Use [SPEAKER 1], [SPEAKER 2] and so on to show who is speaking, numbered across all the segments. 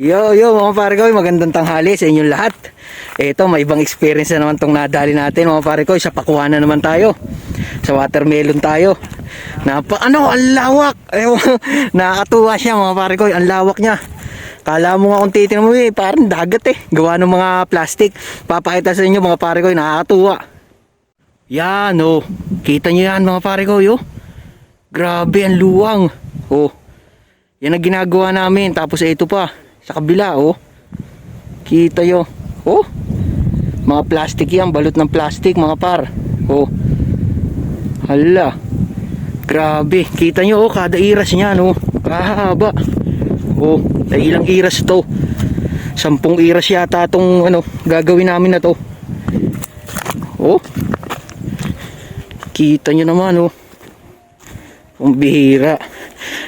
[SPEAKER 1] Yo, yo mga pare ko, magandang tanghali sa inyong lahat. Ito, may ibang experience na naman tong nadali natin mga pare ko. Sa pakuha na naman tayo. Sa watermelon tayo. Napa, ano, ang lawak. Nakakatuwa siya mga pare ko, ang lawak niya. Kala mo nga kung titignan mo eh, parang dagat eh. Gawa ng mga plastic. Papakita sa inyo mga pare ko, nakakatuwa. Yan oh, kita nyo yan mga pare ko yo. Grabe ang luwang. Oh, yan ang ginagawa namin. Tapos ito pa, sa kabila, oh. Kita yo. Oh. Mga plastic yan, balot ng plastic, mga par. Oh. Hala. Grabe. Kita nyo, oh, kada iras niya, no. Kahaba. Oh, ay ilang iras to. Sampung iras yata tong ano, gagawin namin na to. Oh. Kita nyo naman, oh. Ang bihira.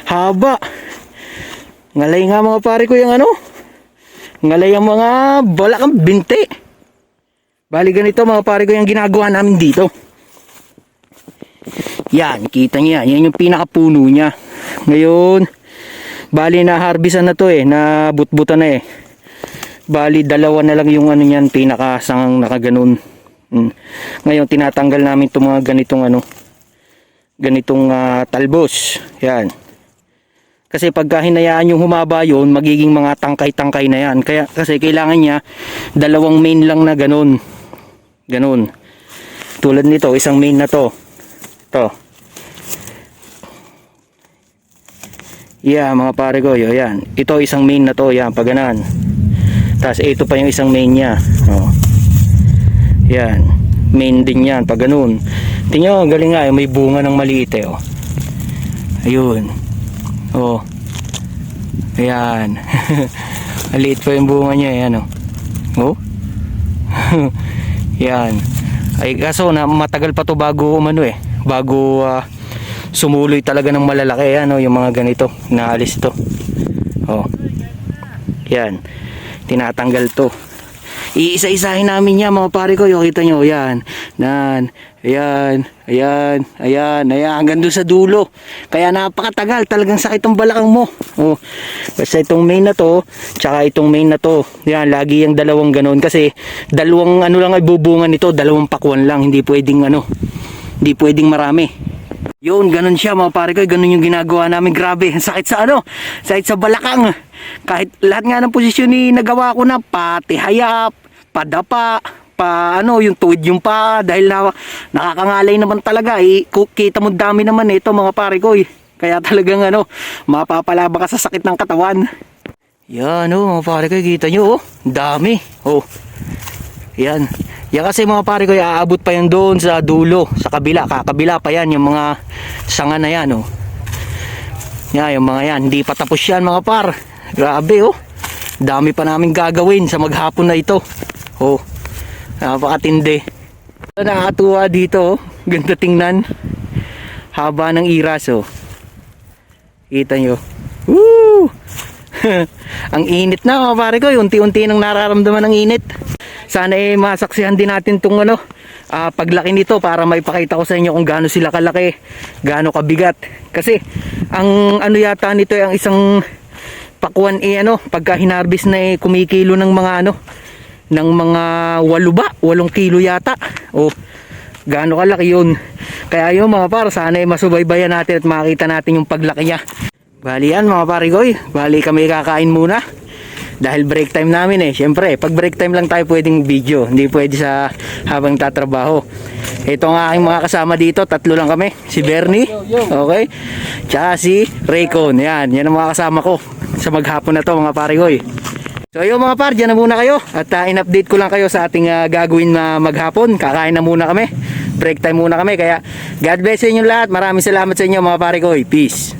[SPEAKER 1] Haba. Ngalay nga mga pare ko yung ano. Ngalay ang mga balakang binti. Bali ganito mga pare ko yung ginagawa namin dito. Yan, kita niyo yan. Yung pinakapuno niya. Ngayon, bali na harbisan na to eh. Na butbutan na eh. Bali dalawa na lang yung ano niyan, pinakasangang nakaganon. Mm. Ngayon, tinatanggal namin itong mga ganitong ano, ganitong ah, talbos. Yan. Kasi pagka hinayaan yung humaba yun, magiging mga tangkay-tangkay na yan. Kaya, kasi kailangan niya dalawang main lang na ganun. Ganun. Tulad nito, isang main na to. To. Yeah, mga pare ko, yo, yan. Ito isang main na to, yan, pag ganan. Tapos ito pa yung isang main niya. Oh. Yan. Main din yan, pag ganun. Tingnan galing nga, eh, may bunga ng maliit eh, oh. Ayun. Oh. Ayan. Maliit pa yung bunga niya, ayan oh. Oh. Yan. Ay kaso na matagal pa to bago umano eh. Bago ah, sumuloy talaga ng malalaki ano yung mga ganito. Naalis to. Oh. Yan. Tinatanggal to. Iisa-isahin namin yan mga pare ko. Yung kita nyo. Yan. Nan. Ayan. Ayan. Ayan. Ayan. Hanggang doon sa dulo. Kaya napakatagal. Talagang sakit ang balakang mo. Oh. Basta itong main na to. Tsaka itong main na to. Yan. Lagi yung dalawang ganon. Kasi dalawang ano lang ay bubungan nito. Dalawang pakuan lang. Hindi pwedeng ano. Hindi pwedeng marami. Yun, ganun siya mga pare ko. Ganun yung ginagawa namin. Grabe, sakit sa ano? Sakit sa balakang. Kahit lahat nga ng posisyon ni nagawa ko na, pati hayap, padapa, pa ano, yung tuwid yung pa, dahil na, nakakangalay naman talaga. Eh, kita mo dami naman eh, ito mga pare ko eh. Kaya talagang ano, mapapalaba ka sa sakit ng katawan. Yan oh, mga pare ko, kita nyo oh. Dami. Oh. Yan. Yan kasi mga pare ko, aabot pa yan doon sa dulo, sa kabila. Kakabila pa yan, yung mga sanga na yan, oh. Yan, yung mga yan. Hindi pa tapos yan, mga par. Grabe, oh. Dami pa namin gagawin sa maghapon na ito. Oh. Napakatindi. Nakakatuwa dito, oh. Ganda tingnan. Haba ng iras, oh. Kita nyo. Woo! Ang init na mga pare ko, unti-unti nang nararamdaman ng init. Sana eh masaksihan din natin tong ano, ah, paglaki nito para maipakita ko sa inyo kung gaano sila kalaki, gaano kabigat. Kasi ang ano yata nito ay ang isang pakuan eh ano, pagka hinarvest na eh kumikilo ng mga ano, ng mga walo ba, walong kilo yata. O gaano kalaki yun. Kaya yun mga par, sana eh masubaybayan natin at makita natin yung paglaki niya. Bali yan mga parigoy, bali kami kakain muna. Dahil break time namin eh. Siyempre, pag break time lang tayo pwedeng video. Hindi pwede sa habang tatrabaho. Ito ang aking mga kasama dito. Tatlo lang kami. Si Bernie. Okay. Tsaka si Raycon. Yan. Yan ang mga kasama ko. Sa maghapon na to mga parigoy. So yun mga par, dyan na muna kayo. At uh, in-update ko lang kayo sa ating uh, gagawin na maghapon. Kakain na muna kami. Break time muna kami. Kaya God bless sa inyo lahat. Maraming salamat sa inyo mga parigoy. Peace.